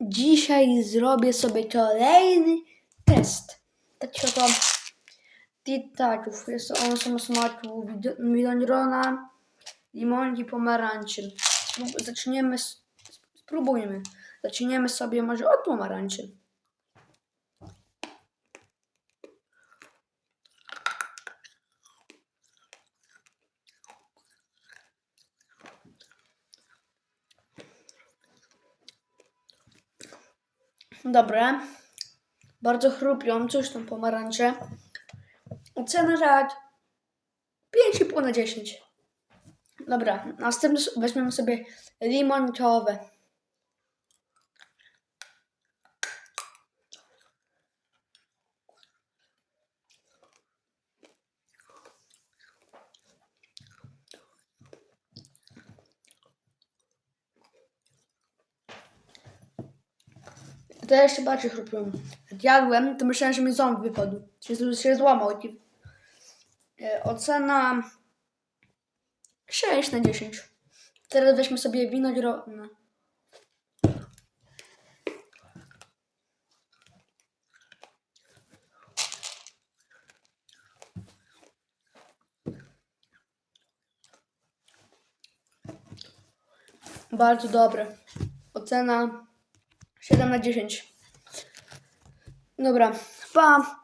Dzisiaj zrobię sobie kolejny test. Dietaków. Jest to on są smaku widonrona, limonki, pomarańczy. Zaczniemy, spróbujmy. Zaczniemy sobie może od pomarańczy. Dobre. Bardzo chrupią, cóż tam pomarańcze. Ocena tak 5,5 na 10. Dobra, następny s- weźmiemy sobie limonkowe. To jeszcze bardziej chrupią. Jak jadłem, to myślałem, że mi ząb wypadł. Się, się złamał. E, Ocena 6 na 10. Teraz weźmy sobie winogronne. Bardzo dobre. Ocena 7 na 10. Dobra, chyba